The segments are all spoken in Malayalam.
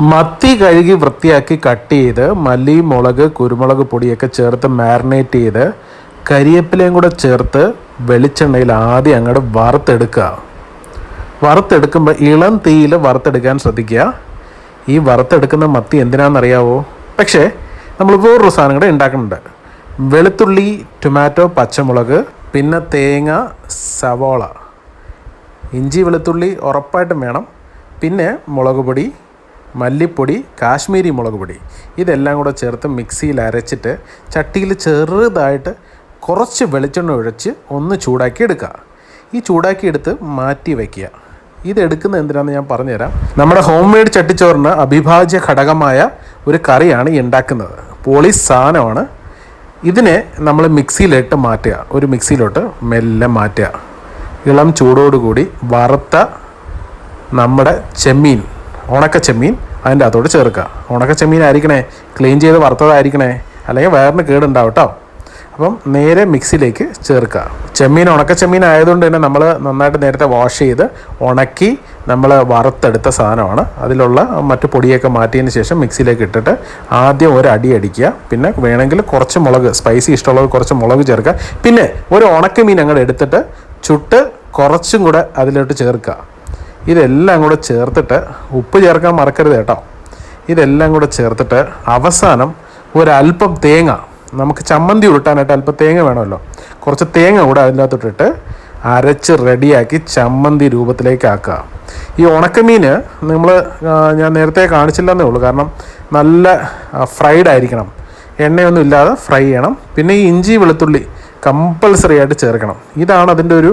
മത്തി കഴുകി വൃത്തിയാക്കി കട്ട് ചെയ്ത് മല്ലി മുളക് കുരുമുളക് പൊടിയൊക്കെ ചേർത്ത് മാരിനേറ്റ് ചെയ്ത് കരിയേപ്പിലയും കൂടെ ചേർത്ത് വെളിച്ചെണ്ണയിൽ ആദ്യം അങ്ങോട്ട് വറുത്തെടുക്കുക. വറുത്തെടുക്കുമ്പോൾ ഇളം തീയിൽ വറുത്തെടുക്കാൻ ശ്രദ്ധിക്കുക. ഈ വറുത്തെടുക്കുന്ന മത്തി എന്തിനാണെന്നറിയാവോ? പക്ഷേ നമ്മൾ വേറൊരു സാധനം കൂടെ ഉണ്ടാക്കുന്നുണ്ട്. വെളുത്തുള്ളി ടൊമാറ്റോ പച്ചമുളക് പിന്നെ തേങ്ങ സവോള. ഇഞ്ചി വെളുത്തുള്ളി ഉറപ്പായിട്ടും വേണം. പിന്നെ മുളക് പൊടി മല്ലിപ്പൊടി കാശ്മീരി മുളക് പൊടി. ഇതെല്ലാം കൂടെ ചേർത്ത് മിക്സിയിൽ അരച്ചിട്ട് ചട്ടിയിൽ ചെറുതായിട്ട് കുറച്ച് വെളിച്ചെണ്ണ ഒഴിച്ച് ഒന്ന് ചൂടാക്കി എടുക്കുക. ഈ ചൂടാക്കി എടുത്ത് മാറ്റി വയ്ക്കുക. ഇത് എന്തിനാണെന്ന് ഞാൻ പറഞ്ഞുതരാം. നമ്മുടെ ഹോം മെയ്ഡ് ചട്ടിച്ചോറിന് അവിഭാജ്യ ഘടകമായ ഒരു കറിയാണ് ഈ ഉണ്ടാക്കുന്നത്. പോളിസ് സാധനമാണ്. ഇതിനെ നമ്മൾ മിക്സിയിലിട്ട് മാറ്റുക. ഒരു മിക്സിയിലോട്ട് മെല്ലെ മാറ്റുക. ഇളം ചൂടോടുകൂടി വറുത്ത നമ്മുടെ ചെമ്മീൻ. ഉണക്ക ചെമ്മീൻ അതിന്റെ അകത്തോട് ചേർക്കുക. ഉണക്ക ചെമ്മീൻ ആയിരിക്കണേ ക്ലീൻ ചെയ്ത് വറുത്തതായിരിക്കണേ അല്ലെങ്കിൽ വേറിന് കേടുണ്ടാവും കേട്ടോ അപ്പം നേരെ മിക്സിയിലേക്ക് ചേർക്കുക. ചെമ്മീൻ ഉണക്ക ചെമ്മീൻ ആയതുകൊണ്ട് തന്നെ നമ്മൾ നന്നായിട്ട് നേരത്തെ വാഷ് ചെയ്ത് ഉണക്കി നമ്മൾ വറുത്തെടുത്ത സാധനമാണ്. അതിലുള്ള മറ്റു പൊടിയൊക്കെ മാറ്റിയതിന് ശേഷം മിക്സിയിലേക്ക് ഇട്ടിട്ട് ആദ്യം ഒരു അടി അടിക്കുക. പിന്നെ വേണമെങ്കിൽ കുറച്ച് മുളക് സ്പൈസി ഇഷ്ടമുള്ളത് കുറച്ച് മുളക് ചേർക്കുക. പിന്നെ ഒരു ഉണക്ക മീൻ അങ്ങോട്ട് എടുത്തിട്ട് ചുട്ട് കുറച്ചും കൂടെ അതിലോട്ട് ചേർക്കുക. ഇതെല്ലാം കൂടെ ചേർത്തിട്ട് ഉപ്പ് ചേർക്കാൻ മറക്കരുത് കേട്ടോ. ഇതെല്ലാം കൂടെ ചേർത്തിട്ട് അവസാനം ഒരല്പം തേങ്ങ നമുക്ക് ചമ്മന്തി ഉരുട്ടാനായിട്ട് അല്പം തേങ്ങ വേണമല്ലോ. കുറച്ച് തേങ്ങ കൂടെ അതിനകത്തോട്ടിട്ട് അരച്ച് റെഡിയാക്കി ചമ്മന്തി രൂപത്തിലേക്ക് ആക്കുക ഈ ഉണക്കമീൻ നമ്മൾ ഞാൻ നേരത്തെ കാണിച്ചില്ലെന്നേ ഉള്ളൂ. കാരണം നല്ല ഫ്രൈഡ് ആയിരിക്കണം. എണ്ണയൊന്നും ഇല്ലാതെ ഫ്രൈ ചെയ്യണം. പിന്നെ ഈ ഇഞ്ചി വെളുത്തുള്ളി കമ്പൾസറി ആയിട്ട് ചേർക്കണം. ഇതാണ് അതിന്റെ ഒരു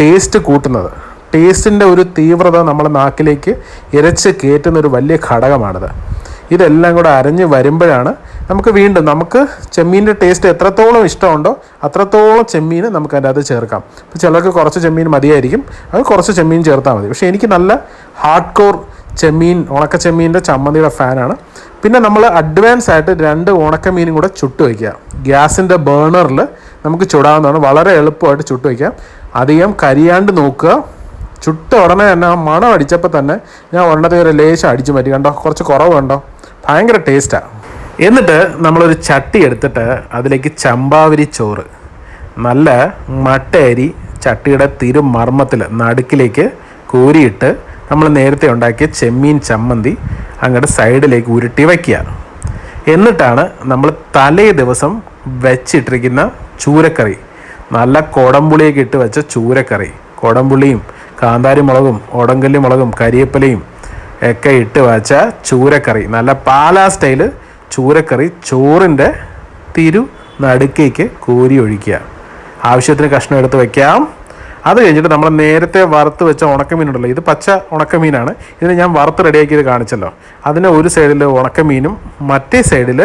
ടേസ്റ്റ് കൂട്ടുന്നത്. ടേസ്റ്റിന്റെ ഒരു തീവ്രത നമ്മുടെ നാക്കിലേക്ക് ഇരച്ച് കയറ്റുന്ന ഒരു വലിയ ഘടകമാണിത്. ഇതെല്ലാം കൂടെ അരഞ്ഞ് വരുമ്പോഴാണ് നമുക്ക് വീണ്ടും നമുക്ക് ചെമ്മീന്റെ ടേസ്റ്റ് എത്രത്തോളം ഇഷ്ടമുണ്ടോ അത്രത്തോളം ചെമ്മീൻ നമുക്ക് അതിന്റെ അത് ചേർക്കാം. ഇപ്പോൾ ചിലർക്ക് കുറച്ച് ചെമ്മീൻ മതിയായിരിക്കും. അത് കുറച്ച് ചെമ്മീൻ ചേർത്താൽ മതി. പക്ഷേ എനിക്ക് നല്ല ഹാർഡ് കോർ ചെമ്മീൻ ഉണക്ക ചെമ്മീന്റെ ചമ്മന്തിയുടെ ഫാനാണ്. പിന്നെ നമ്മൾ അഡ്വാൻസ് ആയിട്ട് രണ്ട് ഉണക്ക മീനും കൂടെ ചുട്ട് വയ്ക്കുക. ഗ്യാസിന്റെ ബേണറിൽ നമുക്ക് ചുടാവുന്നതാണ്. വളരെ എളുപ്പമായിട്ട് ചുട്ട് വയ്ക്കാം. അധികം കരിയാണ്ട് നോക്കുക. ചുട്ട ഉടനെ തന്നെ ആ മണം അടിച്ചപ്പോൾ തന്നെ ഞാൻ ഒരെണ്ണത്തെ ഒരു ലേശം അടിച്ചു മാറ്റി. കണ്ടോ? കുറച്ച് കുറവ് കണ്ടോ? ഭയങ്കര ടേസ്റ്റാണ് എന്നിട്ട് നമ്മളൊരു ചട്ടി എടുത്തിട്ട് അതിലേക്ക് ചമ്പാവരി ചോറ് നല്ല മട്ടയരി ചട്ടിയുടെ തിരുമർമ്മത്തിൽ നടുക്കിലേക്ക് കോരിയിട്ട് നമ്മൾ നേരത്തെ ഉണ്ടാക്കിയ ചെമ്മീൻ ചമ്മന്തി അങ്ങോട്ട് സൈഡിലേക്ക് ഉരുട്ടി വയ്ക്കുക എന്നിട്ടാണ് നമ്മൾ തലേ ദിവസം വെച്ചിട്ടിരിക്കുന്ന ചൂരക്കറി നല്ല കുടംപുളിയൊക്കെ ഇട്ട് വെച്ച ചൂരക്കറി കുടംപുളിയും കാന്താരി മുളകും ഉടങ്കല്ലി മുളകും കരിയേപ്പിലയും ഒക്കെ ഇട്ട് വച്ച ചൂരക്കറി. നല്ല പാലാ സ്റ്റൈൽ ചൂരക്കറി. ചോറിന്റെ തിരു നടുക്കേക്ക് കോരി ഒഴിക്കുക. ആവശ്യത്തിന് കഷ്ണം എടുത്ത് വയ്ക്കാം അത് കഴിഞ്ഞിട്ട് നമ്മൾ നേരത്തെ വറുത്ത് വെച്ച ഉണക്കമീൻ ഉണ്ടല്ലോ ഇത് പച്ച ഉണക്കമീനാണ്. ഇതിന് ഞാൻ വറുത്ത് റെഡിയാക്കിയത് കാണിച്ചല്ലോ. അതിന് ഒരു സൈഡിൽ ഉണക്കമീനും മറ്റേ സൈഡിൽ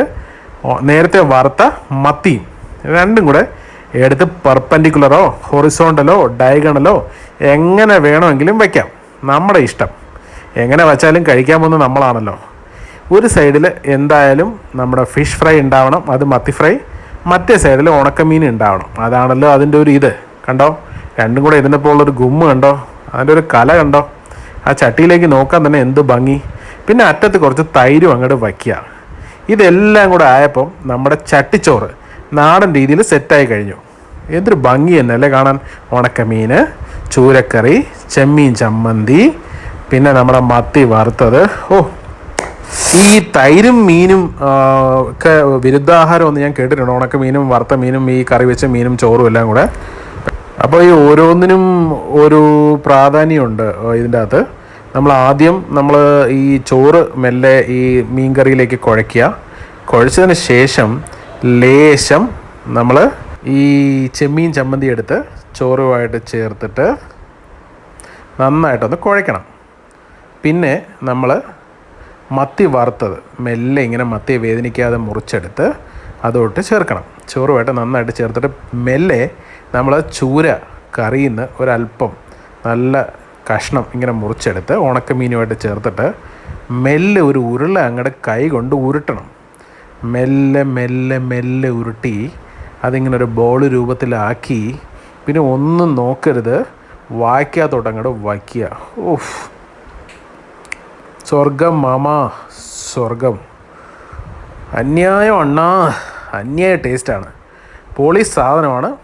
നേരത്തെ വറുത്ത മത്തിയും രണ്ടും കൂടെ എടുത്ത് പെർപ്പൻഡിക്കുലറോ ഹൊറിസോണ്ടലോ ഡയഗണലോ എങ്ങനെ വേണമെങ്കിലും വയ്ക്കാം നമ്മുടെ ഇഷ്ടം. എങ്ങനെ വച്ചാലും കഴിക്കാൻ പോകുന്നത് നമ്മളാണല്ലോ. ഒരു സൈഡിൽ എന്തായാലും നമ്മുടെ ഫിഷ് ഫ്രൈ ഉണ്ടാവണം അത് മത്തി ഫ്രൈ മറ്റേ സൈഡിൽ ഉണക്കമീൻ ഉണ്ടാവണം. അതാണല്ലോ അതിന്റെ ഒരു ഇത്. കണ്ടോ? രണ്ടും കൂടെ ഇതിനെ ഉള്ളൊരു ഗുമ്മ കണ്ടോ? അതിന്റെ ഒരു കല കണ്ടോ? ആ ചട്ടിയിലേക്ക് നോക്കാൻ തന്നെ എന്ത് ഭംഗി. പിന്നെ അറ്റത്ത് കുറച്ച് തൈരും അങ്ങോട്ട് വയ്ക്കുക. ഇതെല്ലാം കൂടെ ആയപ്പം നമ്മുടെ ചട്ടിച്ചോറ് നാടൻ രീതിയിൽ സെറ്റായി കഴിഞ്ഞു. എന്തൊരു ഭംഗി തന്നെ അല്ലേ കാണാൻ? ഉണക്കമീൻ ചൂരക്കറി ചെമ്മീൻ ചമ്മന്തി പിന്നെ നമ്മുടെ മത്തി വറുത്തത്. ഓ ഈ തൈരും മീനും ഒക്കെ വിരുദ്ധാഹാരം ഒന്ന് ഞാൻ കേട്ടിട്ടുണ്ട്. ഉണക്ക മീനും വറുത്ത മീനും ഈ കറി വെച്ച മീനും ചോറും എല്ലാം കൂടെ. അപ്പോൾ ഈ ഓരോന്നിനും ഒരു പ്രാധാന്യമുണ്ട് ഇതിന്റെ അകത്ത്. നമ്മൾ ആദ്യം നമ്മൾ ഈ ചോറ് മെല്ലെ ഈ മീൻ കറിയിലേക്ക് കുഴയ്ക്കുക. കുഴച്ചതിന് ശേഷം ലേശം നമ്മൾ ഈ ചെമ്മീൻ ചമ്മന്തി എടുത്ത് ചോറുമായിട്ട് ചേർത്തിട്ട് നന്നായിട്ടൊന്ന് കുഴയ്ക്കണം. പിന്നെ നമ്മൾ മത്തി വറുത്തത് മെല്ലെ ഇങ്ങനെ മത്തി വേദനിക്കാതെ മുറിച്ചെടുത്ത് അതോട്ട് ചേർക്കണം. ചോറുമായിട്ട് നന്നായിട്ട് ചേർത്തിട്ട് മെല്ലെ നമ്മൾ ചൂര കറിയിൽ നിന്ന് ഒരല്പം നല്ല കഷ്ണം ഇങ്ങനെ മുറിച്ചെടുത്ത് ഉണക്കമീനുമായിട്ട് ചേർത്തിട്ട് മെല്ലെ ഒരു ഉരുള അങ്ങോട്ട് കൈ കൊണ്ട് ഉരുട്ടണം. മെല്ലെ മെല്ലെ മെല്ലെ ഉരുട്ടി അതിങ്ങനെ ഒരു ബോൾ രൂപത്തിലാക്കി. പിന്നെ ഒന്നും നോക്കരുത്. വായ്ക്കാത്തോട്ട് അങ്ങോട്ട് വയ്ക്കുക. ഓഫ് സ്വർഗം മാമ സ്വർഗം. അന്യായം അണ്ണാ. അന്യായ ടേസ്റ്റാണ് പോളി സാധനമാണ്.